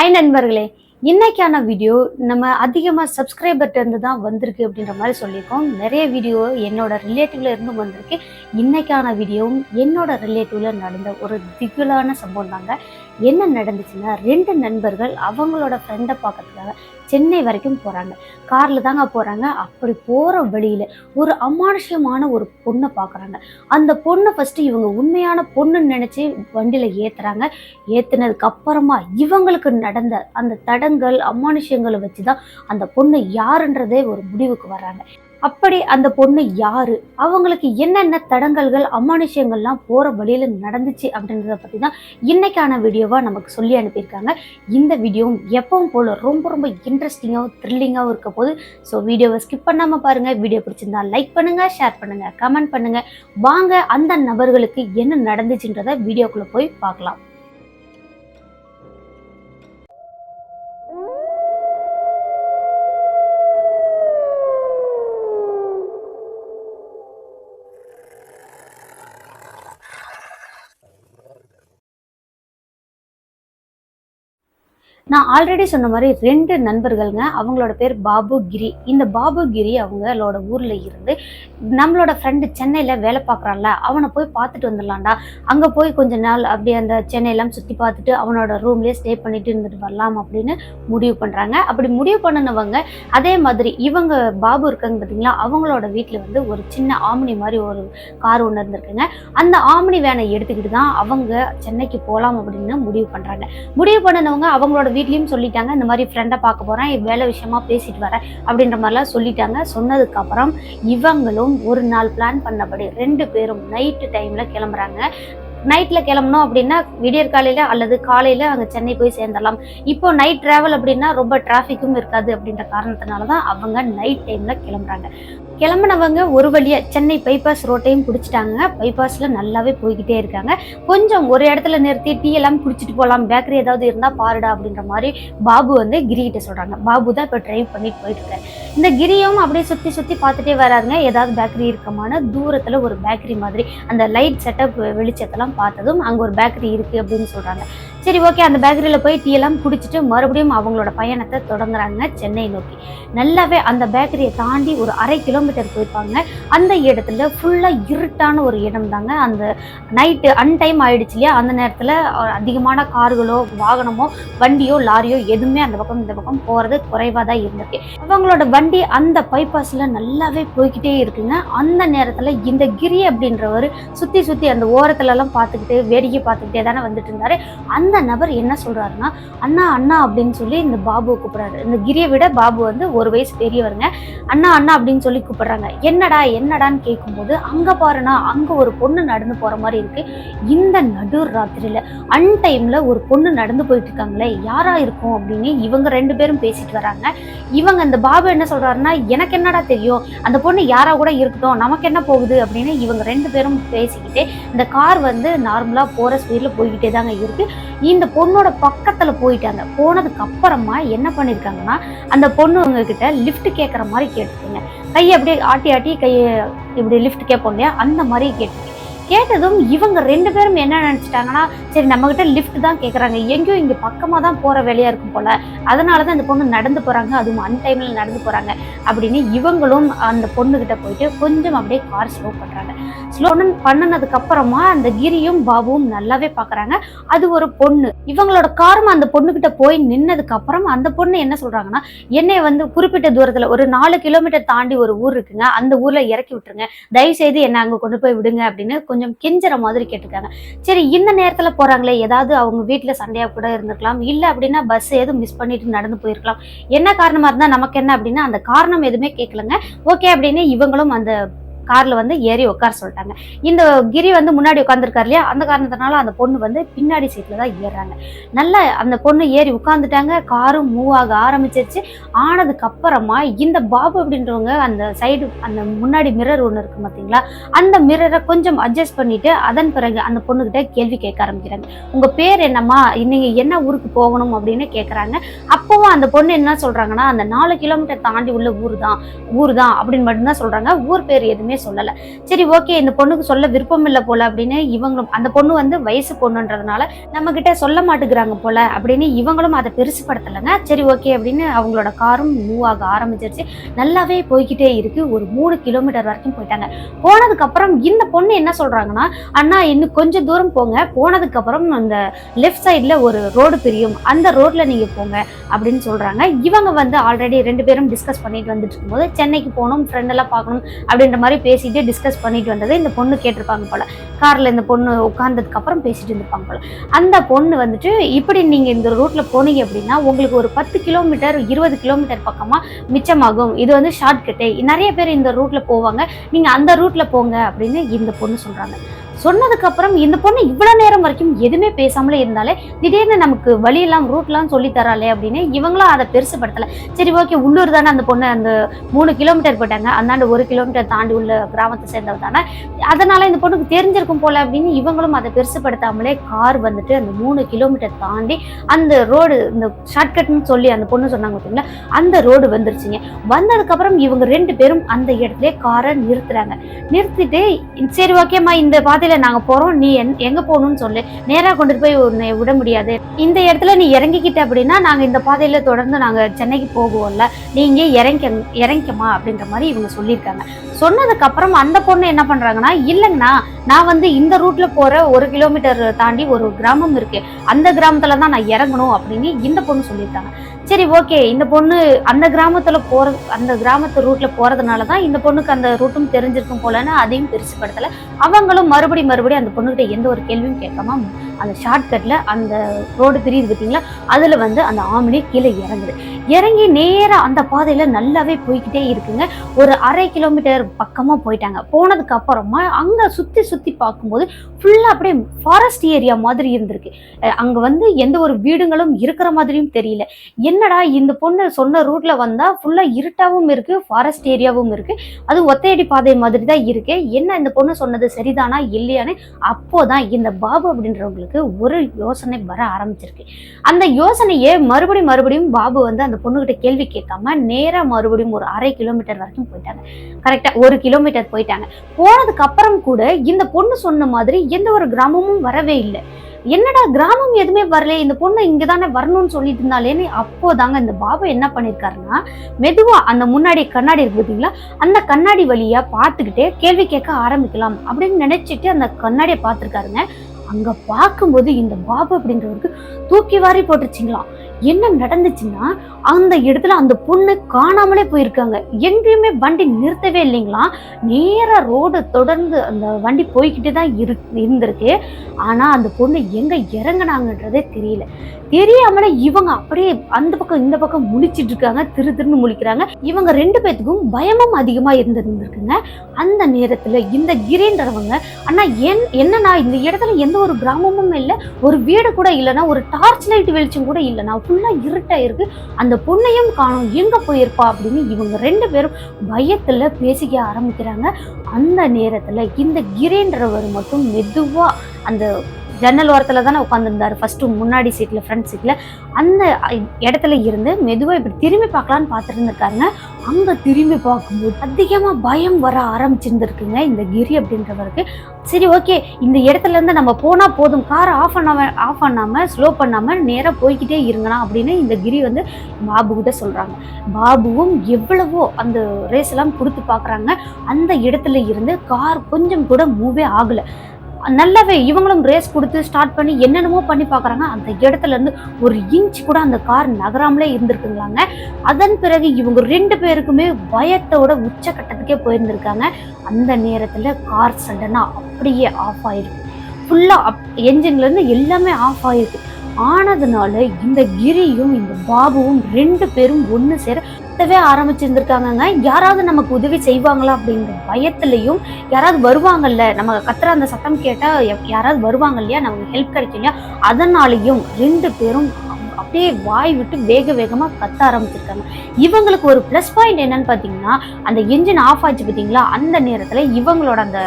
Hi நண்பர்களே. இன்னைக்கான video நம்ம அதிகமாக சப்ஸ்கிரைபர்ட்ட இருந்து தான் வந்திருக்கு அப்படின்ற மாதிரி சொல்லியிருக்கோம். நிறைய வீடியோ என்னோட ரிலேட்டிவ்ல இருந்தும் வந்திருக்கு. இன்னைக்கான வீடியோவும் என்னோட ரிலேட்டிவ்ல நடந்த ஒரு திகிலான சம்பவம் தாங்க. என்ன நடந்துச்சுன்னா ரெண்டு நண்பர்கள் அவங்களோட ஃப்ரெண்டை பார்க்கறதுக்காக சென்னை வரைக்கும் போகிறாங்க காரில் தாங்க போகிறாங்க அப்படி போகிற வழியில் ஒரு அமானுஷ்யமான ஒரு பொண்ணை பார்க்குறாங்க. அந்த பொண்ணை ஃபஸ்ட்டு இவங்க உண்மையான பொண்ணுன்னு நினச்சி வண்டியில் ஏற்றுறாங்க ஏற்றுனதுக்கு அப்புறமா இவங்களுக்கு நடந்த அந்த தடங்கள் அமானுஷங்களை வச்சு தான் அந்த பொண்ணு யாருன்றதே ஒரு முடிவுக்கு வர்றாங்க. அப்படி அந்த பொண்ணு யாரு? அவங்களுக்கு என்னென்ன தடங்கல்கள் அமானுஷங்கள்லாம் போகிற வழியில் நடந்துச்சு அப்படின்றத பற்றி தான் இன்னைக்கான வீடியோவாக நமக்கு சொல்லி அனுப்பியிருக்காங்க. இந்த வீடியோவும் எப்பவும் போல் ரொம்ப ரொம்ப இன்ட்ரெஸ்டிங்காகவும் த்ரில்லிங்காகவும் இருக்க போது ஸோ வீடியோவை ஸ்கிப் பண்ணாமல் பாருங்கள் வீடியோ பிடிச்சிருந்தா லைக் பண்ணுங்கள் ஷேர் பண்ணுங்கள் கமெண்ட் பண்ணுங்கள் வாங்க அந்த நபர்களுக்கு என்ன நடந்துச்சுன்றதை வீடியோக்குள்ளே போய் பார்க்கலாம். நான் ஆல்ரெடி சொன்ன மாதிரி ரெண்டு நண்பர்கள்ங்க. அவங்களோட பேர் பாபு கிரி. இந்த பாபு கிரி அவங்களோட ஊரில் இருந்து நம்மளோட ஃப்ரெண்டு சென்னையில் வேலை பார்க்குறான்ல. அவனை போய் பார்த்துட்டு வந்துடலாம்டா. அங்கே போய் கொஞ்ச நாள் அப்படியே அந்த சென்னையெல்லாம் சுற்றி பார்த்துட்டு அவனோட ரூம்லேயே ஸ்டே பண்ணிட்டு இருந்துட்டு வரலாம் அப்படின்னு முடிவு பண்ணுறாங்க அப்படி முடிவு பண்ணினவங்க அதே மாதிரி இவங்க பாபு இருக்காங்க பார்த்தீங்களா அவங்களோட வீட்டில் வந்து ஒரு சின்ன ஆம்னி மாதிரி ஒரு கார் ஒன்று இருந்திருக்குங்க. அந்த ஆம்னி வேனை எடுத்துக்கிட்டு தான் அவங்க சென்னைக்கு போகலாம் அப்படின்னு முடிவு பண்ணுறாங்க முடிவு பண்ணினவங்க அவங்களோட வீட்லேயும் சொல்லிட்டாங்க இந்த மாதிரி ஃப்ரெண்டை பார்க்க போகிறேன் வேலை விஷயமா பேசிட்டு வரேன் அப்படின்ற மாதிரிலாம் சொல்லிட்டாங்க. சொன்னதுக்கப்புறம் இவங்களும் ஒரு நாள் பிளான் பண்ணபடி ரெண்டு பேரும் நைட்டு டைமில் கிளம்புறாங்க. நைட்டில் கிளம்பணும் அப்படின்னா விடியற் காலையில் அல்லது காலையில் அங்கே சென்னை போய் சேர்ந்துடலாம். இப்போ நைட் ட்ராவல் அப்படின்னா ரொம்ப டிராஃபிக்கும் இருக்காது அப்படின்ற காரணத்தினால தான் அவங்க நைட் டைமில் கிளம்புறாங்க. கிளம்புனவங்க ஒரு வழியாக சென்னை பைபாஸ் ரோட்டையும் பிடிச்சிட்டாங்க. பைபாஸில் நல்லாவே போய்கிட்டே இருக்காங்க. கொஞ்சம் ஒரு இடத்துல நிறுத்தி டீ எல்லாம் குடிச்சிட்டு போகலாம் பேக்கரி ஏதாவது இருந்தால் பாருடா அப்படின்ற மாதிரி பாபு வந்து கிரிகிட்ட சொல்கிறாங்க பாபு தான் இப்போ ட்ரைவ் பண்ணிட்டு போயிட்டு இருக்காரு. இந்த கிரியும் அப்படியே சுற்றி சுற்றி பார்த்துட்டே வராதுங்க. ஏதாவது பேக்கரி இருக்கமான தூரத்தில் ஒரு பேக்கரி மாதிரி அந்த லைட் செட்டப் வெளிச்சத்தெல்லாம் பார்த்ததும் அங்கே ஒரு பேக்கரி இருக்குது அப்படின்னு சொல்கிறாங்க சரி ஓகே அந்த பேக்கரியில் போய் டீ எல்லாம் குடிச்சிட்டு மறுபடியும் அவங்களோட பயணத்தை தொடங்குறாங்க சென்னை நோக்கி. நல்லாவே அந்த பேக்கரியை தாண்டி ஒரு அரை கிலோமீட்டர் போயிருப்பாங்க அந்த இடத்துல ஃபுல்லாக இருட்டான ஒரு இடம் தாங்க. அந்த நைட்டு அன்டைம் ஆயிடுச்சு இல்லையா? அந்த நேரத்தில் அதிகமான கார்களோ வாகனமோ வண்டியோ லாரியோ எதுவுமே அந்த பக்கம் இந்த பக்கம் போகிறது குறைவாக தான் இருந்திருக்கு. அவங்களோட வண்டி அந்த பைபாஸில் நல்லாவே போய்கிட்டே இருக்குங்க. அந்த நேரத்தில் இந்த கிரி அப்படின்றவர் சுற்றி சுற்றி அந்த ஓரத்துலலாம் பார்த்துக்கிட்டு வேடிக்கை பார்த்துக்கிட்டே தானே வந்துட்டு இருந்தாரு. அந்த நபர் என்ன சொல்கிறாருன்னா அண்ணா அண்ணா அப்படின்னு சொல்லி இந்த பாபுவை கூப்பிட்றாரு. இந்த கிரியை விட பாபு வந்து ஒரு வயசு பெரியவருங்க. அண்ணா அண்ணா அப்படின்னு சொல்லி கூப்பிடுறாங்க. என்னடா என்னடான்னு கேட்கும்போது அங்கே பாருன்னா அங்கே ஒரு பொண்ணு நடந்து போகிற மாதிரி இருக்கு. இந்த நடு ராத்திரியில் அன்டைமில் ஒரு பொண்ணு நடந்து போயிட்டு இருக்காங்களே யாரா இருக்கும் அப்படின்னு இவங்க ரெண்டு பேரும் பேசிட்டு வராங்க. இவங்க அந்த பாபு என்ன சொல்கிறாருன்னா எனக்கு என்னடா தெரியும்? அந்த பொண்ணு யாராக கூட இருக்கட்டும் நமக்கு என்ன போகுது? அப்படின்னு இவங்க ரெண்டு பேரும் பேசிக்கிட்டே இந்த கார் வந்து நார்மலாக போகிற ஸ்பீடில் போய்கிட்டே தாங்க இருக்குது இந்த பொண்ணோட பக்கத்தில் போயிட்டாங்க. போனதுக்கு அப்புறமா என்ன பண்ணியிருக்காங்கன்னா அந்த பொண்ணு அவங்கக்கிட்ட லிஃப்ட் கேட்குற மாதிரி கேட்டுருக்குங்க கையை அப்படியே ஆட்டி ஆட்டி கையை இப்படி லிஃப்ட் கேட்போம் இல்லையா? அந்த மாதிரி கேட்டு கேட்டதும் இவங்க ரெண்டு பேரும் என்ன நினச்சிட்டாங்கன்னா சரி நம்மக்கிட்ட லிஃப்ட் தான் கேட்குறாங்க எங்கேயோ இங்கே பக்கமாக தான் போகிற வேலையாக இருக்கும் போல். அதனால தான் இந்த பொண்ணு நடந்து போகிறாங்க அதுவும் அன் டைமில் நடந்து போகிறாங்க அப்படின்னு இவங்களும் அந்த பொண்ணுக்கிட்ட போயிட்டு கொஞ்சம் அப்படியே கார் ஸ்லோ பண்ணுறாங்க ஸ்லோன்னு பண்ணினதுக்கப்புறமா அந்த கிரியும் பாபுவும் நல்லாவே பார்க்குறாங்க அது ஒரு பொண்ணு. இவங்களோட காரும் அந்த பொண்ணுக்கிட்ட போய் நின்னதுக்கப்புறம் அந்த பொண்ணு என்ன சொல்கிறாங்கன்னா என்னை வந்து குறிப்பிட்ட தூரத்தில் ஒரு நாலு கிலோமீட்டர் தாண்டி ஒரு ஊர் இருக்குங்க. அந்த ஊரில் இறக்கி விட்டுருங்க. தயவு செய்து என்னை அங்கே கொண்டு போய் விடுங்க அப்படின்னு கொஞ்சம் கெஞ்சுற மாதிரி கேட்டிருக்காங்க சரி இந்த நேரத்தில் போகிறாங்களே ஏதாவது அவங்க வீட்டில் சண்டையாக கூட இருந்திருக்கலாம். இல்லை அப்படின்னா பஸ் எதுவும் மிஸ் பண்ணிட்டு நடந்து போயிருக்கலாம். என்ன காரணமாக இருந்தால் நமக்கு என்ன அப்படின்னா அந்த காரணம் எதுவுமே கேட்கலங்க ஓகே அப்படின்னு இவங்களும் அந்த கார்ல வந்து ஏறி உட்கார சொல்லிட்டாங்க. இந்த கிரி வந்து முன்னாடி உட்காந்துருக்காரு இல்லையா? அந்த காரணத்தினால அந்த பொண்ணு வந்து பின்னாடி சீட்ல தான் ஏறுறாங்க. நல்லா அந்த பொண்ணு ஏறி உட்காந்துட்டாங்க காரும் மூவ் ஆக ஆரம்பிச்சிருச்சு. ஆனதுக்கு அப்புறமா இந்த பாபு அப்படின்றவங்க அந்த சைடு அந்த முன்னாடி மிரர் ஒன்று இருக்கு பார்த்தீங்களா? அந்த மிரரை கொஞ்சம் அட்ஜஸ்ட் பண்ணிட்டு அதன் பிறகு அந்த பொண்ணுகிட்ட கேள்வி கேட்க ஆரம்பிக்கிறாங்க. உங்க பேர் என்னம்மா? நீங்க என்ன ஊருக்கு போகணும் அப்படின்னு கேட்குறாங்க அப்பவும் அந்த பொண்ணு என்ன சொல்றாங்கன்னா அந்த நாலு கிலோமீட்டர் தாண்டி உள்ள ஊர் தான் ஊர் தான் அப்படின்னு மட்டும்தான் சொல்றாங்க. ஊர் பேர் எதுவுமே சொல்லல. சரி ஓகே இந்த பொண்ணுக்கு சொல்ல விருப்பம் இல்லை போல அப்படின்னு இவங்களும் அந்த பொண்ணு வந்து வயசு பொண்ணுன்றதுனால நம்ம கிட்ட சொல்ல மாட்டேங்கிறாங்க போல அப்படின்னு இவங்களும் அதை பெருசுப்படுத்தலைங்க சரி ஓகே அப்படின்னு அவங்களோட காரும் மூவ் ஆக ஆரம்பிச்சிருச்சு. நல்லாவே போய்கிட்டே இருக்கு. ஒரு மூணு கிலோமீட்டர் வரைக்கும் போயிட்டாங்க. போனதுக்கு அப்புறம் இந்த பொண்ணு என்ன சொல்றாங்கன்னா அண்ணா இன்னும் கொஞ்சம் தூரம் போங்க. போனதுக்கு அப்புறம் அந்த லெஃப்ட் சைடுல ஒரு ரோடு பிரியும். அந்த ரோட்ல நீங்க போங்க. அப்படின்னு சொல்றாங்க. இவங்க வந்து ஆல்ரெடி ரெண்டு பேரும் டிஸ்கஸ் பண்ணிட்டு வந்துட்டு இருக்கும்போது சென்னைக்கு போகணும் ஃப்ரெண்டெல்லாம் பார்க்கணும் அப்படின்ற மாதிரி பேசிட்டு டிஸ்கஸ் பண்ணிட்டு வந்ததை. இந்த பொண்ணு கேட்டிருப்பாங்க போல. காரில் இந்த பொண்ணு உட்கார்ந்ததுக்கு அப்புறம் பேசிட்டு இருந்திருப்பாங்க போல. அந்த பொண்ணு வந்துட்டு இப்படி நீங்கள் இந்த ரூட்டில் போனீங்க அப்படின்னா உங்களுக்கு ஒரு பத்து கிலோமீட்டர் இருபது கிலோமீட்டர் பக்கமாக மிச்சமாகும். இது வந்து ஷார்ட் கட்டு நிறைய பேர் இந்த ரூட்டில் போவாங்க. நீங்கள் அந்த ரூட்டில் போங்க அப்படின்னு இந்த பொண்ணு சொல்கிறாங்க சொன்னதுக்கு அப்புறம் இந்த பொண்ணு இவ்வளவு நேரம் வரைக்கும் எதுவுமே பேசாமலே இருந்தாலே திடீர்னு நமக்கு வழியெல்லாம் ரூட்லாம் சொல்லி தராளே அப்படின்னு இவங்களும் அதை பெருசுப்படுத்தல. சரி ஓகே உள்ளூர் தானே அந்த பொண்ணு அந்த மூணு கிலோமீட்டர் போயிட்டாங்க. அந்தாண்டு ஒரு கிலோமீட்டர் தாண்டி உள்ள கிராமத்தை சேர்ந்தவ தானே. அதனால இந்த பொண்ணுக்கு தெரிஞ்சிருக்கும் போல அப்படின்னு இவங்களும் அதை பெருசுப்படுத்தாமலே கார் வந்துட்டு அந்த மூணு கிலோமீட்டர் தாண்டி அந்த ரோடு இந்த ஷார்ட்கட்னு சொல்லி அந்த பொண்ணு சொன்னாங்க பார்த்தீங்களா? அந்த ரோடு வந்துருச்சுங்க. வந்ததுக்கு அப்புறம் இவங்க ரெண்டு பேரும் அந்த இடத்துல காரை நிறுத்துறாங்க. நிறுத்திட்டு சரி ஓகேம்மா இந்த பாதையில நாங்க போறோம். நீ எங்க போகணும்னு சொல்லு. நேரா கொண்டுட்டு போய் உன்னை விட முடியாது. இந்த இடத்துல நீ இறங்கிக்கிட்ட அப்படின்னா நாங்க இந்த பாதையில தொடர்ந்து நாங்க சென்னைக்கு போகுவோம்ல நீங்க இறங்க இறங்கிக்கமா அப்படின்ற மாதிரி இவங்க சொல்லியிருக்காங்க. சொன்னதுக்கு அப்புறம் அந்த பொண்ணு என்ன பண்றாங்கன்னா இல்லைங்கண்ணா நான் வந்து இந்த ரூட்ல போற ஒரு கிலோமீட்டர் தாண்டி ஒரு கிராமம் இருக்கு. அந்த கிராமத்துல தான் நான் இறங்கணும் அப்படின்னு இந்த பொண்ணு சொல்லியிருக்காங்க. சரி ஓகே இந்த பொண்ணு அந்த கிராமத்தில் போற அந்த கிராமத்து ரூட்ல போறதுனால தான் இந்த பொண்ணுக்கு அந்த ரூட்டும் தெரிஞ்சிருக்கும் போலன்னு அதையும் பிரிச்சுப்படுத்தலை அவங்களும் மறுபடி மறுபடியும் அந்த பொண்ணுகிட்ட எந்த ஒரு கேள்வியும் கேட்காம அந்த ஷார்ட்கட்டில் அந்த ரோடு பிரியுது பார்த்தீங்களா அதில் வந்து அந்த ஆமினி கீழே இறங்குது. இறங்கி நேராக அந்த பாதையில் நல்லாவே போய்கிட்டே இருக்குங்க. ஒரு அரை கிலோமீட்டர் பக்கமாக போயிட்டாங்க. போனதுக்கு அப்புறமா அங்கே சுற்றி சுற்றி பார்க்கும்போது ஃபுல்லாக அப்படியே ஃபாரஸ்ட் ஏரியா மாதிரி இருந்திருக்கு. அங்கே வந்து எந்த ஒரு வீடுங்களும் இருக்கிற மாதிரியும் தெரியல. என்னடா இந்த பொண்ணு சொன்ன ரூட்ல வந்தால் ஃபுல்லாக இருட்டாகவும் இருக்கு ஃபாரஸ்ட் ஏரியாவும் இருக்கு. அது ஒத்தையடி பாதை மாதிரி தான் இருக்கு. என்ன இந்த பொண்ணு சொன்னது சரிதானா இல்லையான்னு அப்போதான் இந்த பாபு அப்படின்றவங்களுக்கு ஒரு யோசனை வர ஆரம்பிச்சிருக்கு. அந்த யோசனையே மறுபடியும் மறுபடியும் பாபு வந்து அந்த பொண்ணுகிட்ட கேள்வி கேட்காம நேராக மறுபடியும் ஒரு அரை கிலோமீட்டர் வரைக்கும் போயிட்டாங்க. கரெக்டாக ஒரு கிலோமீட்டர் போயிட்டாங்க. போனதுக்கு அப்புறம் கூட இந்த பொண்ணு சொன்ன மாதிரி எந்த ஒரு கிராமமும் வரவே இல்லை. என்னடா கிராமம் எதுவுமே வரல இந்த பொண்ணு இங்கே தானே வரணும்னு சொல்லிட்டு இருந்தாலேன்னு அப்போதாங்க இந்த பாபு என்ன பண்ணியிருக்காருன்னா மெதுவாக அந்த முன்னாடி கண்ணாடி இருக்கு பார்த்தீங்களா அந்த கண்ணாடி வழியாக பார்த்துக்கிட்டே கேள்வி கேட்க ஆரம்பிக்கலாம் அப்படின்னு நினச்சிட்டு அந்த கண்ணாடியை பார்த்துருக்காருங்க. அங்கே பார்க்கும்போது இந்த பாபு அப்படின்றவருக்கு தூக்கி வாரி போட்டுருச்சிங்களாம். என்ன நடந்துச்சுன்னா அந்த இடத்துல அந்த பொண்ணு காணாமலே போயிருக்காங்க. எங்கேயுமே வண்டி நிறுத்தவே இல்லைங்களா? நேராக ரோடு தொடர்ந்து அந்த வண்டி போய்கிட்டே தான் இரு இருந்திருக்கு. ஆனால் அந்த பொண்ணு எங்கே இறங்குனாங்கன்றதே தெரியல. தெரியாமலே இவங்க அப்படியே அந்த பக்கம் இந்த பக்கம் முழிச்சிட்டு இருக்காங்க. திரு திருன்னு முழிக்கிறாங்க. இவங்க ரெண்டு பேத்துக்கும் பயமும் அதிகமாக இருந்திருந்துருக்குங்க. அந்த நேரத்தில் இந்த கிரேன்றவங்க அண்ணா என் என்னண்ணா இந்த இடத்துல எந்த ஒரு கிராமமும் இல்லை. ஒரு வீடு கூட இல்லைன்னா ஒரு டார்ச் லைட் வெளிச்சம் கூட இல்லைண்ணா. ஃபுல்லாக இருட்டாக இருக்குது அந்த பொண்ணையும் காணும். எங்கே போயிருப்பா அப்படின்னு இவங்க ரெண்டு பேரும் பயத்தில் பேசிக்க ஆரம்பிக்கிறாங்க. அந்த நேரத்தில் இந்த கிரேன்றவர் மட்டும் மெதுவாக அந்த ஜன்னல் ஓரத்தில் தானே உட்காந்துருந்தார் ஃபஸ்ட்டு முன்னாடி சீட்டில் ஃப்ரண்ட் சீட்டில் அந்த இடத்துல இருந்து மெதுவாக இப்படி திரும்பி பார்க்கலான்னு பார்த்துருந்துருக்காருங்க அங்கே திரும்பி பார்க்கும்போது அதிகமாக பயம் வர ஆரம்பிச்சிருந்துருக்குங்க இந்த கிரி அப்படின்றவருக்கு. சரி ஓகே இந்த இடத்துலேருந்து நம்ம போனால் போதும். காரை ஆஃப் பண்ணாம ஆஃப் பண்ணாமல் ஸ்லோ பண்ணாமல் நேராக போய்கிட்டே இருங்கண்ணா அப்படின்னு இந்த கிரி வந்து பாபு கிட்ட பாபுவும் எவ்வளவோ அந்த ரேஸ் எல்லாம் கொடுத்து பார்க்குறாங்க. அந்த இடத்துல இருந்து கார் கொஞ்சம் கூட மூவே ஆகலை. நல்லாவே இவங்களும் ரேஸ் கொடுத்து ஸ்டார்ட் பண்ணி என்னென்னமோ பண்ணி பார்க்குறாங்க. அந்த இடத்துல இருந்து ஒரு இன்ச் கூட அந்த கார் நகராமலே இருந்திருக்குங்களாங்க. அதன் பிறகு இவங்க ரெண்டு பேருக்குமே பயத்தோட உச்சக்கட்டத்துக்கே போயிருந்திருக்காங்க. அந்த நேரத்தில் கார் சடனாக அப்படியே ஆஃப் ஆயிருக்கு. ஃபுல்லாக அப் என்ஜின்லேருந்து எல்லாமே ஆஃப் ஆயிருக்கு. ஆனதுனால இந்த கிரியும் இந்த பாபுவும் ரெண்டு பேரும் ஒன்று சேர கத்தவே ஆரம்பிச்சிருந்திருக்காங்கங்க. யாராவது நமக்கு உதவி செய்வாங்களா அப்படிங்கிற பயத்துலையும் யாராவது வருவாங்கல்ல நம்ம கத்துற அந்த சத்தம் கேட்டால் யாராவது வருவாங்க இல்லையா நமக்கு ஹெல்ப் கிடைக்கும் இல்லையா அதனாலையும் ரெண்டு பேரும் அப்படியே வாய் விட்டு வேக வேகமாக கத்த ஆரம்பிச்சிருக்காங்க. இவங்களுக்கு ஒரு ப்ளஸ் பாயிண்ட் என்னன்னு பார்த்தீங்கன்னா அந்த என்ஜின் ஆஃப் ஆச்சு பார்த்தீங்களா அந்த நேரத்தில் இவங்களோட அந்த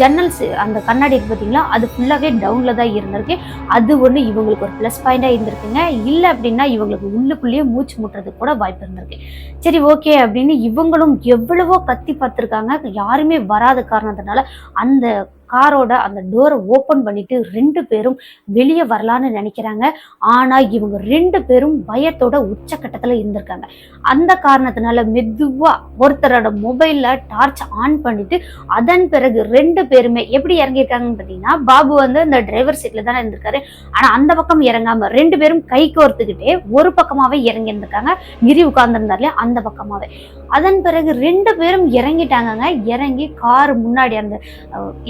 ஜன்னல்ஸ் அந்த கண்ணாடி இருக்கு பார்த்தீங்களா அது ஃபுல்லாகவே டவுனில் தான் இருந்திருக்கு. அது ஒன்று இவங்களுக்கு ஒரு ப்ளஸ் பாயிண்டாக இருந்திருக்குங்க. இல்லை அப்படின்னா இவங்களுக்கு உள்ளுக்குள்ளேயே மூச்சு முட்டுறதுக்கு கூட வாய்ப்பு இருந்திருக்கு. சரி ஓகே அப்படின்னு இவங்களும் எவ்வளவோ கத்தி பார்த்துருக்காங்க. யாருமே வராத காரணத்தினால அந்த காரோட அந்த டோரை ஓப்பன் பண்ணிட்டு ரெண்டு பேரும் வெளியே வரலான்னு நினைக்கிறாங்க. ஆனா இவங்க ரெண்டு பேரும் பயத்தோட உச்சக்கட்டத்துல இருந்திருக்காங்க. அந்த காரணத்தினால மெதுவா ஒருத்தரோட மொபைல்ல டார்ச் ஆன் பண்ணிட்டு அதன் பிறகு ரெண்டு பேருமே எப்படி இறங்கியிருக்காங்கன்னு பார்த்தீங்கன்னா பாபு வந்து இந்த டிரைவர் சீட்ல தானே இருந்திருக்காரு. ஆனா அந்த பக்கம் இறங்காம ரெண்டு பேரும் கை கோர்த்துக்கிட்டே ஒரு பக்கமாவே இறங்கி இருந்திருக்காங்க கிரி உட்கார்ந்துருந்தாரு அந்த பக்கமாவே. அதன் பிறகு ரெண்டு பேரும் இறங்கிட்டாங்கங்க. இறங்கி கார் முன்னாடி அந்த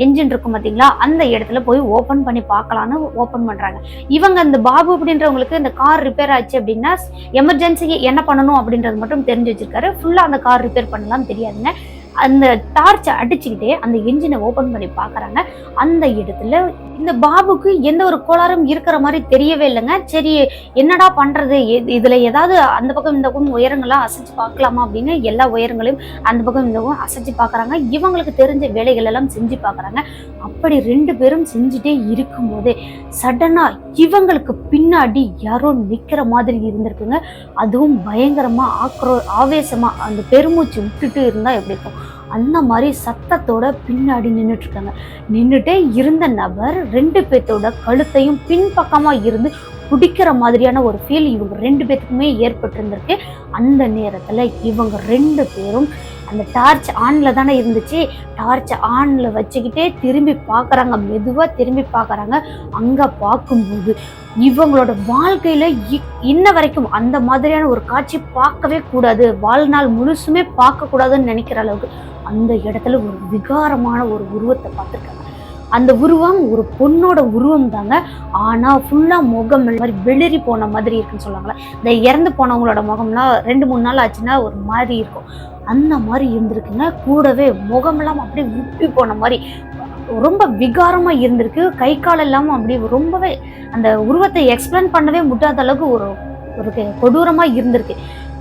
என்ஜின் இருக்கும் பார்த்தீங்களா அந்த இடத்துல போய் ஓப்பன் பண்ணி பார்க்கலான்னு ஓப்பன் பண்றாங்க. இவங்க அந்த பாபு அப்படின்றவங்களுக்கு இந்த கார் ரிப்பேர் ஆச்சு அப்படின்னா எமர்ஜென்சிக்கு என்ன பண்ணணும் அப்படின்றது மட்டும் தெரிஞ்சு வச்சிருக்காரு. ஃபுல்லா அந்த கார் ரிப்பேர் பண்ணலாம் தெரியாதுங்க. அந்த டார்ச்சை அடிச்சுக்கிட்டே அந்த என்ஜினை ஓப்பன் பண்ணி பார்க்குறாங்க அந்த இடத்துல இந்த பாபுக்கு எந்த ஒரு கோளாறும் இருக்கிற மாதிரி தெரியவே இல்லைங்க. சரி என்னடா பண்ணுறது இதில் ஏதாவது அந்த பக்கம் இந்த பக்கம் உயரங்கள்லாம் அசைச்சு பார்க்கலாமா அப்படின்னு எல்லா உயரங்களையும் அந்த பக்கம் இந்த பக்கம் அசைச்சு பார்க்குறாங்க. இவங்களுக்கு தெரிஞ்ச வேலைகள் எல்லாம் செஞ்சு பார்க்குறாங்க. அப்படி ரெண்டு பேரும் செஞ்சுட்டே இருக்கும்போது சடனாக இவங்களுக்கு பின்னாடி யாரோ நிற்கிற மாதிரி இருந்திருக்குங்க. அதுவும் பயங்கரமாக ஆக்ரோ ஆவேசமாக அந்த பெருமூச்சு விட்டுட்டு இருந்தால் எப்படி இருக்கும்? அந்த மாதிரி சத்தத்தோட பின்னாடி நின்றுட்டு இருக்காங்க. நின்றுட்டே இருந்த நபர் ரெண்டு பேர்த்தோட கழுத்தையும் பின்பக்கமாக இருந்து பிடிக்கிற மாதிரியான ஒரு ஃபீல் இவங்க ரெண்டு பேத்துக்குமே ஏற்பட்டிருந்திருக்கு. அந்த நேரத்தில் இவங்க ரெண்டு பேரும் அந்த டார்ச் ஆனில் தானே இருந்துச்சு. டார்ச் ஆனில் வச்சுக்கிட்டே திரும்பி பார்க்குறாங்க மெதுவாக திரும்பி பார்க்குறாங்க அங்கே பார்க்கும்போது இவங்களோட வாழ்க்கையில் இ- இன்ன வரைக்கும் அந்த மாதிரியான ஒரு காட்சி பார்க்கவே கூடாது. வாழ்நாள் முழுசுமே பார்க்கக்கூடாதுன்னு நினைக்கிற அளவுக்கு அந்த இடத்துல ஒரு விகாரமான ஒரு உருவத்தை பார்த்துருக்காங்க. அந்த உருவம் ஒரு பொண்ணோட உருவம் தாங்க. ஆனால் ஃபுல்லாக முகம் இந்த மாதிரி வெளிரி போன மாதிரி இருக்குன்னு சொல்லுவாங்களே இந்த இறந்து போனவங்களோட முகம்லாம் ரெண்டு மூணு நாள் ஆச்சுன்னா ஒரு மாதிரி இருக்கும். அந்த மாதிரி இருந்திருக்குங்க. கூடவே முகமெல்லாம் அப்படியே உப்பி போன மாதிரி. ரொம்ப விகாரமாக இருந்திருக்கு. கை கால் இல்லாமல் அப்படியே ரொம்பவே அந்த உருவத்தை எக்ஸ்பிளைன் பண்ணவே முடியாத அளவுக்கு ஒரு ஒரு கொடூரமாக இருந்திருக்கு.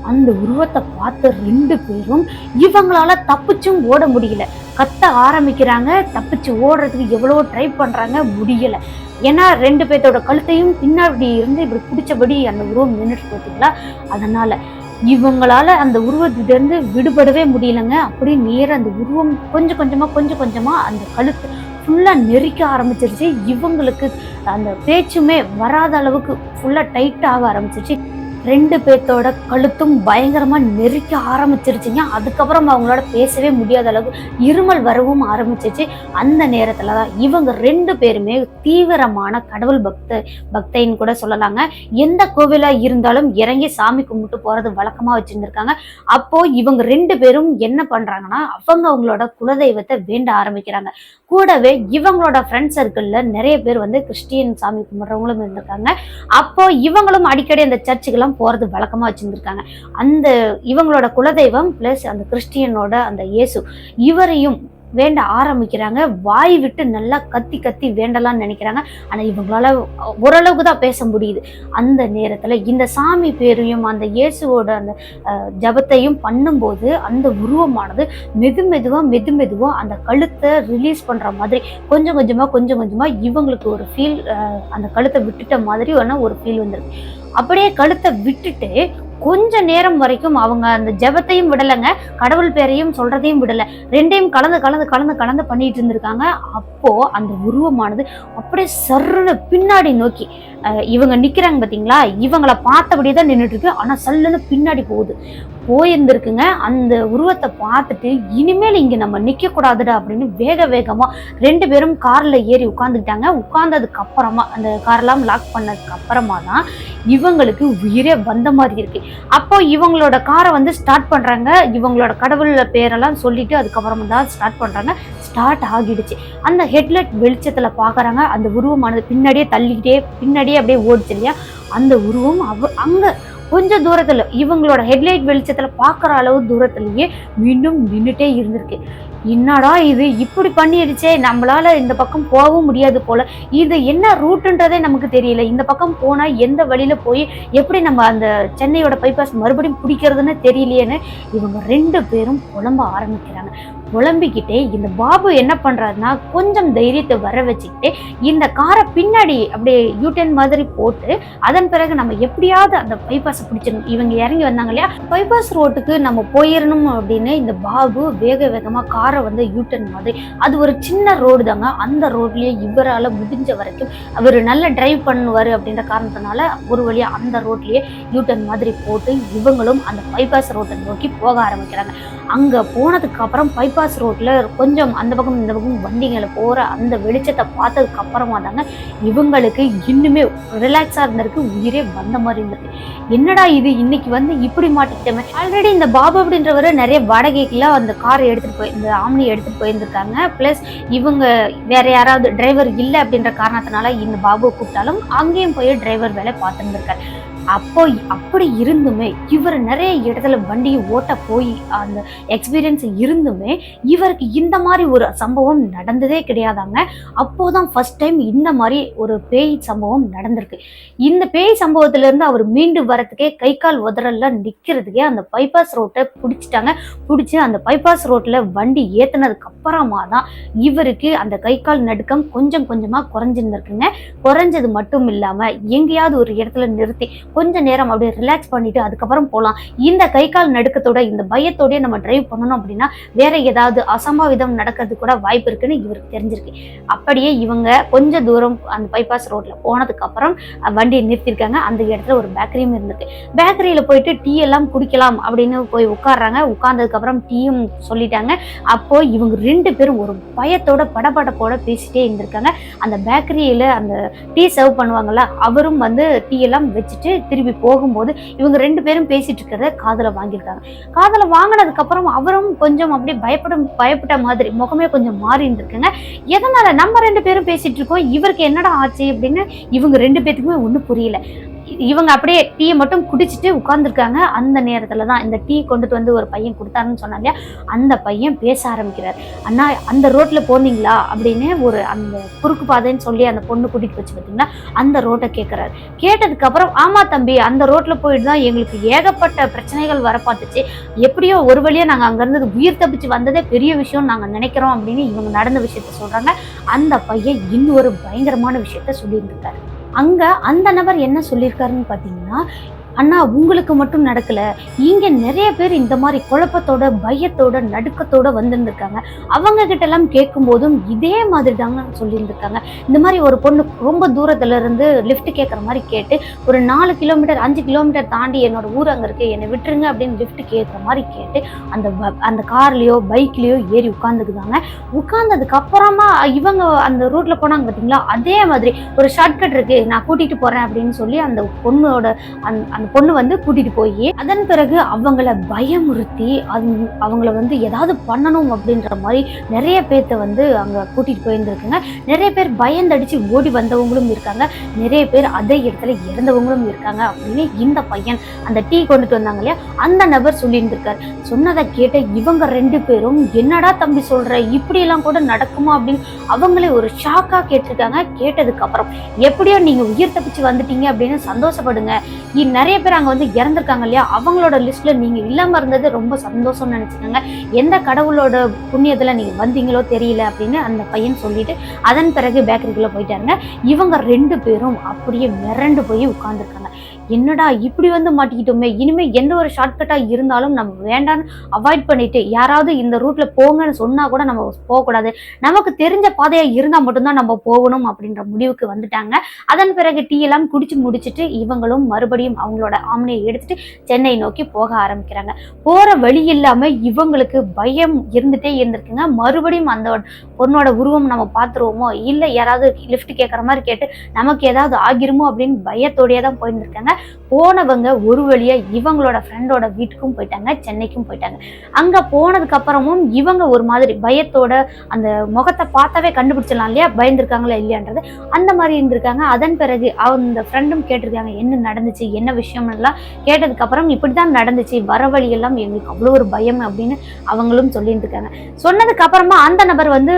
அந்த உருவத்தை பார்த்த ரெண்டு பேரும் இவங்களால தப்பிச்சும் ஓட முடியல. கத்த ஆரம்பிக்கிறாங்க தப்பிச்சு ஓடுறதுக்கு எவ்வளவோ ட்ரை பண்ணுறாங்க முடியல. ஏன்னா ரெண்டு பேர்த்தோட கழுத்தையும் பின்னாடி இருந்து இப்படி பிடிச்சபடி அந்த உருவம் நின்றுட்டு பார்த்தீங்களா அதனால இவங்களால அந்த உருவத்திலிருந்து விடுபடவே முடியலங்க. அப்படியே நேராக அந்த உருவம் கொஞ்சம் கொஞ்சமாக கொஞ்சம் கொஞ்சமாக அந்த கழுத்து ஃபுல்லாக நெரிக்க ஆரம்பிச்சிருச்சு. இவங்களுக்கு அந்த பேச்சுமே வராத அளவுக்கு ஃபுல்லாக டைட் ஆக ஆரம்பிச்சிருச்சு. ரெண்டு பேர்த்தோட கழுத்தும் பயங்கரமாக நெரிக்க ஆரம்பிச்சிருச்சுங்க. அதுக்கப்புறம் அவங்களோட பேசவே முடியாத அளவுக்கு இருமல் வரவும் ஆரம்பிச்சிச்சு. அந்த நேரத்தில் தான் இவங்க ரெண்டு பேருமே தீவிரமான கடவுள் பக்த பக்தைன்னு கூட சொல்லலாங்க. எந்த கோவிலாக இருந்தாலும் இறங்கி சாமி கும்பிட்டு போகிறது வழக்கமாக வச்சுருந்துருக்காங்க. அப்போது இவங்க ரெண்டு பேரும் என்ன பண்ணுறாங்கன்னா அவங்க அவங்களோட குலதெய்வத்தை வேண்ட ஆரம்பிக்கிறாங்க. கூடவே இவங்களோட ஃப்ரெண்ட் சர்க்கிளில் நிறைய பேர் வந்து கிறிஸ்டியன் சாமி கும்பிட்றவங்களும் இருந்திருக்காங்க. அப்போது இவங்களும் அடிக்கடி அந்த சர்ச்சுக்கெல்லாம் போறது வழக்கமா வச்சுருந்துருக்காங்க. அந்த இவங்களோட குலதெய்வம் ப்ளஸ் அந்த கிறிஸ்டியனோட அந்த இயேசு இவரையும் வேண்ட ஆரம்பிக்கிறாங்க. வாய் விட்டு நல்லா கத்தி கத்தி வேண்டலாம்னு நினைக்கிறாங்க. ஆனால் இவங்களால ஓரளவுக்கு தான் பேச முடியுது. அந்த நேரத்தில் இந்த சாமி பேரையும் அந்த இயேசுவோட அந்த ஜபத்தையும் பண்ணும்போது அந்த உருவமானது மெது மெதுவாக மெது மெதுவாக அந்த கழுத்தை ரிலீஸ் பண்ணுற மாதிரி கொஞ்சம் கொஞ்சமாக கொஞ்சம் கொஞ்சமாக இவங்களுக்கு ஒரு ஃபீல் அந்த கழுத்தை விட்டுட்ட மாதிரி ஒன்று ஒரு ஃபீல் வந்துருக்கு. அப்படியே கழுத்தை விட்டுட்டு கொஞ்ச நேரம் வரைக்கும் அவங்க அந்த ஜெபத்தையும் விடலைங்க கடவுள் பேரையும் சொல்றதையும் விடலை. ரெண்டையும் கலந்து கலந்து கலந்து கலந்து பண்ணிட்டு இருந்திருக்காங்க. அப்போ அந்த உருவமானது அப்படியே சர்ருன்னு பின்னாடி நோக்கி இவங்க நிக்கிறாங்க பாத்தீங்களா? இவங்கள பார்த்தபடியே தான் நின்றுட்டு இருக்கு. ஆனா சல்லுன்னு பின்னாடி போகுது. போயிருந்திருக்குங்க. அந்த உருவத்தை பார்த்துட்டு இனிமேல் இங்கே நம்ம நிற்கக்கூடாதுடா அப்படின்னு வேக வேகமாக ரெண்டு பேரும் காரில் ஏறி உட்காந்துக்கிட்டாங்க உட்காந்ததுக்கு அப்புறமா அந்த கார்லாம் லாக் பண்ணதுக்கு அப்புறமா தான் இவங்களுக்கு உயிரே வந்த மாதிரி இருக்கு. அப்போ இவங்களோட காரை வந்து ஸ்டார்ட் பண்ணுறாங்க இவங்களோட கடவுள் பேரெல்லாம் சொல்லிட்டு அதுக்கப்புறமா தான் ஸ்டார்ட் பண்ணுறாங்க ஸ்டார்ட் ஆகிடுச்சு. அந்த ஹெட்லைட் வெளிச்சத்தில் பார்க்குறாங்க அந்த உருவமானது பின்னாடியே தள்ளிக்கிட்டே பின்னாடியே அப்படியே ஓடிச்சு இல்லையா? அந்த உருவம் அவ அங்கே கொஞ்சம் தூரத்தில் இவங்களோட ஹெட்லைட் வெளிச்சத்தில் பார்க்குற அளவு தூரத்துலேயே மீண்டும் நின்றுட்டே இருந்திருக்கு. என்னடா இது? இப்படி பண்ணிடுச்சே. நம்மளால இந்த பக்கம் போகவும் முடியாது போல. இது என்ன ரூட்டுன்றதே நமக்கு தெரியல. இந்த பக்கம் போனால் எந்த வழியில் போய் எப்படி நம்ம அந்த சென்னையோட பைபாஸ் மறுபடியும் பிடிக்கிறதுன்னு தெரியலையேன்னு இவங்க ரெண்டு பேரும் புலம்ப ஆரம்பிக்கிறாங்க. புலம்பிக்கிட்டே இந்த பாபு என்ன பண்ணுறாருன்னா கொஞ்சம் தைரியத்தை வர வச்சுக்கிட்டு இந்த காரை பின்னாடி அப்படியே யூட்டன் மாதிரி போட்டு அதன் பிறகு நம்ம எப்படியாவது அந்த பைபாஸை பிடிச்சிடணும். இவங்க இறங்கி வந்தாங்க இல்லையா? பைபாஸ் ரோட்டுக்கு நம்ம போயிடணும் அப்படின்னு இந்த பாபு வேக வேகமாக காரை வந்து யூட்டன் மாதிரி. அது ஒரு சின்ன ரோடு தாங்க. அந்த ரோட்லேயே இவரால் முடிஞ்ச வரைக்கும் அவர் நல்ல டிரைவ் பண்ணுவார் அப்படின்ற காரணத்தினால ஒரு வழியாக அந்த ரோட்லேயே யூட்டன் மாதிரி போட்டு இவங்களும் அந்த பைபாஸ் ரோட்டை நோக்கி போக ஆரம்பிக்கிறாங்க. அங்கே போனதுக்கப்புறம் பைபாஸ் பைபாஸ் ரோட்டில் கொஞ்சம் அந்த பக்கம் இந்த பக்கம் வண்டிகளை போகிற அந்த வெளிச்சத்தை பார்த்ததுக்கு அப்புறமா தாங்க இவங்களுக்கு இன்னுமே ரிலாக்ஸாக இருந்திருக்கு உயிரே வந்த மாதிரி இருந்திருக்கு. என்னடா இது? இன்னைக்கு வந்து இப்படி மாட்டிக்கிட்டோமே. ஆல்ரெடி இந்த பாபு அப்படின்றவர் நிறைய வாடகைக்குலாம் அந்த காரை எடுத்துகிட்டு போய் இந்த ஆம்னி எடுத்துகிட்டு போயிருந்திருக்காங்க. ப்ளஸ் இவங்க வேற யாராவது டிரைவர் இல்லை அப்படின்ற காரணத்தினால இந்த பாபுவை கூப்பிட்டாலும் அங்கேயும் போய் டிரைவர் வேலை பார்த்துருந்துருக்காரு. அப்போ அப்படி இருந்துமே இவர் நிறைய இடத்துல வண்டியை ஓட்ட போய் அந்த எக்ஸ்பீரியன்ஸ் இருந்துமே இவருக்கு இந்த மாதிரி ஒரு சம்பவம் நடந்ததே கிடையாதாங்க. அப்போதான் ஃபர்ஸ்ட் டைம் இந்த மாதிரி ஒரு பேய் சம்பவம் நடந்திருக்கு. இந்த பேய் சம்பவத்துல இருந்து அவர் மீண்டு வரத்துக்கே கை கால் உதறல்ல நிக்கிறதுக்கே அந்த பைபாஸ் ரோட்டை பிடிச்சிட்டாங்க. பிடிச்சி அந்த பைபாஸ் ரோட்டில் வண்டி ஏற்றினதுக்கு அப்புறமா தான் இவருக்கு அந்த கை கால் நடுக்கம் கொஞ்சம் கொஞ்சமா குறைஞ்சிருந்திருக்குங்க. குறைஞ்சது மட்டும் இல்லாமல் எங்கேயாவது ஒரு இடத்துல நிறுத்தி கொஞ்ச நேரம் அப்படியே ரிலாக்ஸ் பண்ணிட்டு அதுக்கப்புறம் போகலாம் இந்த கை கால் நடுக்கத்தோட இந்த பயத்தோடய நம்ம டிரைவ் பண்ணணும் அப்படின்னா வேற ஏதாவது அசம்பாவிதம் நடக்கிறது கூட வாய்ப்பு இருக்குன்னு இவருக்கு தெரிஞ்சிருக்கு. அப்படியே இவங்க கொஞ்சம் தூரம் அந்த பைபாஸ் ரோட்ல போனதுக்கு அப்புறம் வண்டியை நிறுத்திருக்காங்க. அந்த இடத்துல ஒரு பேக்கரியும் இருந்திருக்கு பேக்கரியில போயிட்டு டீ எல்லாம் குடிக்கலாம் அப்படின்னு போய் உட்கார்றாங்க. உட்கார்ந்ததுக்கு அப்புறம் டீயும் சொல்லிட்டாங்க. அப்போ இவங்க ரெண்டு பேரும் ஒரு பயத்தோட படபடப்போட பேசிட்டே இருந்திருக்காங்க. அந்த பேக்கரியில அந்த டீ சர்வ் பண்ணுவாங்கல்ல அவரும் வந்து டீ எல்லாம் வச்சுட்டு திரும்பி போகும்போது இவங்க ரெண்டு பேரும் பேசிட்டு இருக்கிறத காதலை வாங்கியிருக்காங்க. காதலை வாங்கினதுக்கப்புறம் அவரும் கொஞ்சம் அப்படியே பயப்படும் பயப்பட்ட மாதிரி முகமே கொஞ்சம் மாறி இருந்திருக்குங்க. எதனால நம்ம ரெண்டு பேரும் பேசிட்டு இருக்கோம்? இவருக்கு என்னடா ஆச்சு அப்படின்னு இவங்க ரெண்டு பேத்துக்குமே ஒன்றும் புரியல. இவங்க அப்படியே டீயை மட்டும் குடிச்சிட்டு உட்கார்ந்துருக்காங்க. அந்த நேரத்தில் தான் இந்த டீ கொண்டுட்டு வந்து ஒரு பையன் கொடுத்தாருன்னு சொன்னாங்க. அந்த பையன் பேச ஆரம்பிக்கிறார். அண்ணா அந்த ரோட்டில் போனீங்களா? அப்படின்னு ஒரு அந்த குறுக்கு பாதைன்னு சொல்லி அந்த பொண்ணு கூட்டிகிட்டு வச்சு பார்த்தீங்களா அந்த ரோட்டை கேட்குறாரு கேட்டதுக்கப்புறம் ஆமாம் தம்பி அந்த ரோட்டில் போயிட்டு தான் எங்களுக்கு ஏகப்பட்ட பிரச்சனைகள் வர பார்த்துச்சு. எப்படியோ ஒரு வழியாக நாங்கள் அங்கேருந்து உயிர் தப்பிச்சு வந்ததே பெரிய விஷயம் நாங்கள் நினைக்கிறோம் அப்படின்னு இவங்க நடந்த விஷயத்த சொல்கிறாங்க அந்த பையன் இன்னொரு பயங்கரமான விஷயத்த சொல்லிட்டு அங்கே அந்த நபர் என்ன சொல்லியிருக்காருன்னு பார்த்தீங்கன்னா அண்ணா உங்களுக்கு மட்டும் நடக்கல. இங்க நிறைய பேர் இந்த மாதிரி குழப்பத்தோட பயத்தோட நடுக்கத்தோட வந்திருந்திருக்காங்க. அவங்க கிட்ட எல்லாம் கேட்கும் போதும் இதே மாதிரி தாங்க சொல்லியிருந்திருக்காங்க. இந்த மாதிரி ஒரு பொண்ணு ரொம்ப தூரத்துல இருந்து லிஃப்ட் கேட்குற மாதிரி கேட்டு ஒரு நாலு கிலோமீட்டர் அஞ்சு கிலோமீட்டர் தாண்டி என்னோட ஊர் அங்கே இருக்கு என்னை விட்டுருங்க அப்படின்னு லிஃப்ட் கேட்குற மாதிரி கேட்டு அந்த அந்த கார்லேயோ பைக்லேயோ ஏறி உட்காந்துக்குதாங்க உட்கார்ந்ததுக்கு அப்புறமா இவங்க அந்த ரூட்ல போனாங்க பார்த்தீங்களா அதே மாதிரி ஒரு ஷார்ட்கட் இருக்கு நான் கூட்டிகிட்டு போறேன் அப்படின்னு சொல்லி அந்த பொண்ணோட அந் அந்த பொண்ணு வந்து கூட்டிட்டு போய் அதன் பிறகு அவங்கள பயமுறுத்தி அவங்கள வந்து ஏதாவது பண்ணணும் அப்படின்ற மாதிரி நிறைய பேர்த்த வந்து அங்க கூட்டிட்டு போயிருந்துருக்குங்க. நிறைய பேர் பயந்தடிச்சு ஓடி வந்தவங்களும் இருக்காங்க. நிறைய பேர் அதே இடத்துல இறந்தவங்களும் இருக்காங்க அப்படின்னு இந்த பையன் அந்த டீ கொண்டுட்டு வந்தாங்க இல்லையா அந்த நபர் சொல்லியிருந்திருக்காரு. சொன்னதை கேட்ட இவங்க ரெண்டு பேரும் என்னடா தம்பி சொல்ற? இப்படி எல்லாம் கூட நடக்குமா? அப்படின்னு அவங்களே ஒரு ஷாக்கா கேட்டிருக்காங்க. கேட்டதுக்கு அப்புறம் எப்படியோ நீங்க உயிர் தப்பிச்சு வந்துட்டீங்க அப்படின்னு சந்தோஷப்படுங்க. நிறைய நிறைய பேர் அங்கே வந்து இறந்துருக்காங்க இல்லையா? அவங்களோட லிஸ்ட்ல நீங்க இல்லாம இருந்தது ரொம்ப சந்தோஷம்னு நினச்சிக்கோங்க. எந்த கடவுளோட புண்ணியத்துல நீங்க வந்தீங்களோ தெரியல அப்படின்னு அந்த பையன் சொல்லிட்டு அதன் பிறகு பேக்கரிக்குள்ள போயிட்டாருங்க. இவங்க ரெண்டு பேரும் அப்படியே மிரண்டு போய் உட்காந்துருக்காங்க என்னடா இப்படி வந்து மாட்டிக்கிட்டோமே? இனிமே எந்த ஒரு ஷார்ட்கட்டா இருந்தாலும் நம்ம வேண்டான்னு அவாய்ட் பண்ணிட்டு யாராவது இந்த ரூட்ல போங்கன்னு சொன்னா கூட நம்ம போகக்கூடாது. நமக்கு தெரிஞ்ச பாதையா இருந்தா மட்டும்தான் நம்ம போகணும் அப்படின்ற முடிவுக்கு வந்துட்டாங்க. அதன் பிறகு டீ எல்லாம் குடிச்சு முடிச்சிட்டு இவங்களும் மறுபடியும் அவங்களோட ஆம்னியை எடுத்துட்டு சென்னை நோக்கி போக ஆரம்பிக்கிறாங்க. போற வழி இல்லாம இவங்களுக்கு பயம் இருந்துட்டே இருந்திருக்குங்க. மறுபடியும் அந்த பொண்ணோட உருவம் நம்ம பார்த்துருவோமோ? இல்லை யாராவது லிஃப்ட் கேட்குற மாதிரி கேட்டு நமக்கு ஏதாவது ஆகிருமோ அப்படின்னு பயத்தோடையே தான் போயிருந்திருக்காங்க. போனவங்க ஒரு வழியா இவங்களோட ஃப்ரெண்டோட வீட்டுக்கும் போயிட்டாங்க சென்னைக்கும் போயிட்டாங்க. அங்க போனதுக்கு அப்புறமும் இவங்க ஒரு மாதிரி பயத்தோட அந்த முகத்தை பார்த்தாவே கண்டுபிடிச்சிடலாம் இல்லையா? பயந்துருக்காங்களா இல்லையான்றது அந்த மாதிரி இருந்திருக்காங்க. அதன் பிறகு அந்த ஃப்ரெண்டும் கேட்டிருக்காங்க என்ன நடந்துச்சு? என்ன விஷயம் எல்லாம் கேட்டதுக்கு அப்புறம் இப்படிதான் நடந்துச்சு. வர வழியெல்லாம் எங்களுக்கு அவ்வளோ ஒரு பயம் அப்படின்னு அவங்களும் சொல்லிட்டு இருக்காங்க சொன்னதுக்கு அப்புறமா அந்த நபர் வந்து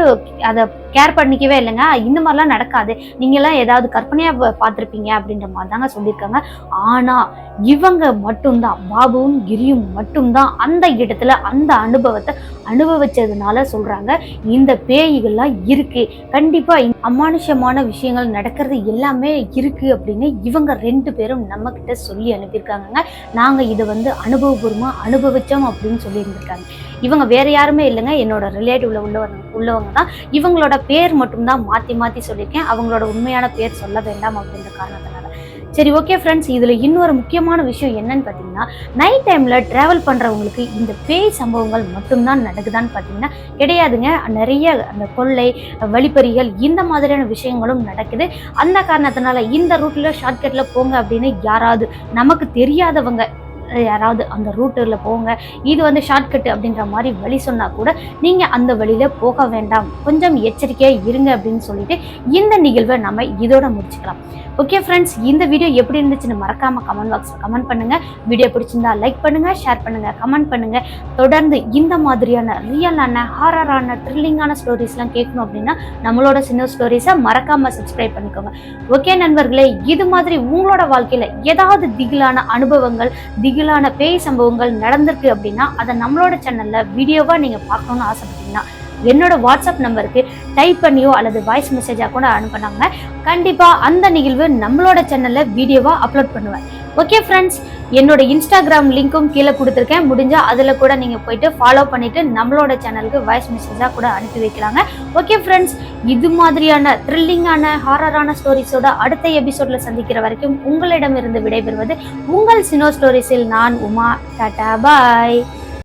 அதை கேர் பண்ணிக்கவே இல்லைங்க. இந்த மாதிரிலாம் நடக்காது. நீங்களாம் ஏதாவது கற்பனையாக பார்த்துருப்பீங்க அப்படின்ற மாதிரி தாங்க சொல்லியிருக்காங்க. ஆனா இவங்க மட்டும்தான் பாபுவும் கிரியும் மட்டும்தான் அந்த இடத்துல அந்த அனுபவத்தை அனுபவிச்சதுனால சொல்றாங்க இந்த பேய்கள்லாம் இருக்கு கண்டிப்பா அமானுஷமான விஷயங்கள் நடக்கிறது எல்லாமே இருக்கு அப்படின்னு இவங்க ரெண்டு பேரும் நம்ம கிட்ட சொல்லி அனுப்பியிருக்காங்கங்க. நாங்க இதை வந்து அனுபவபூர்வமா அனுபவிச்சோம் அப்படின்னு சொல்லியிருந்திருக்காங்க. இவங்க வேற யாருமே இல்லைங்க. என்னோட ரிலேட்டிவ்ல உள்ளவங்க உள்ளவங்க தான். இவங்களோட பேர் மட்டும்தான் மாத்தி மாத்தி சொல்லியிருக்கேன். அவங்களோட உண்மையான பேர் சொல்ல வேண்டாம் அப்படின்ற காரணத்தை சரி ஓகே ஃப்ரெண்ட்ஸ் இதில் இன்னொரு முக்கியமான விஷயம் என்னன்னு பார்த்தீங்கன்னா நைட் டைமில் ட்ராவல் பண்ணுறவங்களுக்கு இந்த பேய் சம்பவங்கள் மட்டும்தான் நடக்குதான்னு பார்த்தீங்கன்னா கிடையாதுங்க. நிறைய அந்த கொள்ளை வழிப்பறிகள் இந்த மாதிரியான விஷயங்களும் நடக்குது. அந்த காரணத்தினால இந்த ரூட்டில் ஷார்ட்கட்டில் போங்க அப்படின்னு யாராவது நமக்கு தெரியாதவங்க யாராவது அந்த ரூட்டில் போங்க. இது வந்து ஷார்ட்கட் அப்படின்ற மாதிரி வழி சொன்னால் கூட நீங்கள் அந்த வழியில் போக வேண்டாம். கொஞ்சம் எச்சரிக்கையாக இருங்க அப்படின்னு சொல்லிட்டு இந்த நிகழ்வை நம்ம இதோட முடிச்சுக்கலாம். ஓகே ஃப்ரெண்ட்ஸ் இந்த வீடியோ எப்படி இருந்துச்சுன்னு மறக்காம கமெண்ட் பாக்ஸில் கமெண்ட் பண்ணுங்க. வீடியோ பிடிச்சிருந்தா லைக் பண்ணுங்க ஷேர் பண்ணுங்க கமெண்ட் பண்ணுங்க. தொடர்ந்து இந்த மாதிரியான ரியலான ஹாரரான த்ரில்லிங்கான ஸ்டோரிஸ்லாம் கேட்கணும் அப்படின்னா நம்மளோட சின்ன ஸ்டோரிஸை மறக்காம சப்ஸ்கிரைப் பண்ணிக்கோங்க. ஓகே நண்பர்களே இது மாதிரி உங்களோட வாழ்க்கையில் ஏதாவது திகிலான அனுபவங்கள் திகிலான பேய் சம்பவங்கள் நடந்திருக்கு அப்படின்னா அதை நம்மளோட சேனலில் வீடியோவாக நீங்கள் பார்க்கணும்னு ஆசைப்பட்டீங்கன்னா என்னோட வாட்ஸ்அப் நம்பருக்கு டைப் பண்ணியோ அல்லது வாய்ஸ் மெசேஜாக கூட அனுப்புனாங்க கண்டிப்பாக அந்த நிகழ்வு நம்மளோட சேனலில் வீடியோவாக அப்லோட் பண்ணுவேன். ஓகே ஃப்ரெண்ட்ஸ் என்னோட இன்ஸ்டாகிராம் லிங்க்கும் கீழே கொடுத்துருக்கேன். முடிஞ்சால் அதில் கூட நீங்கள் போயிட்டு ஃபாலோ பண்ணிவிட்டு நம்மளோட சேனலுக்கு வாய்ஸ் மெசேஜாக கூட அனுப்பி வைக்கலாங்க. ஓகே ஃப்ரெண்ட்ஸ் இது மாதிரியான த்ரில்லிங்கான ஹாரரான ஸ்டோரிஸோட அடுத்த எபிசோடில் சந்திக்கிற வரைக்கும் உங்களிடமிருந்து விடைபெறுவது உங்கள் சினோ ஸ்டோரிஸில் நான் உமா. டாட்டா பாய்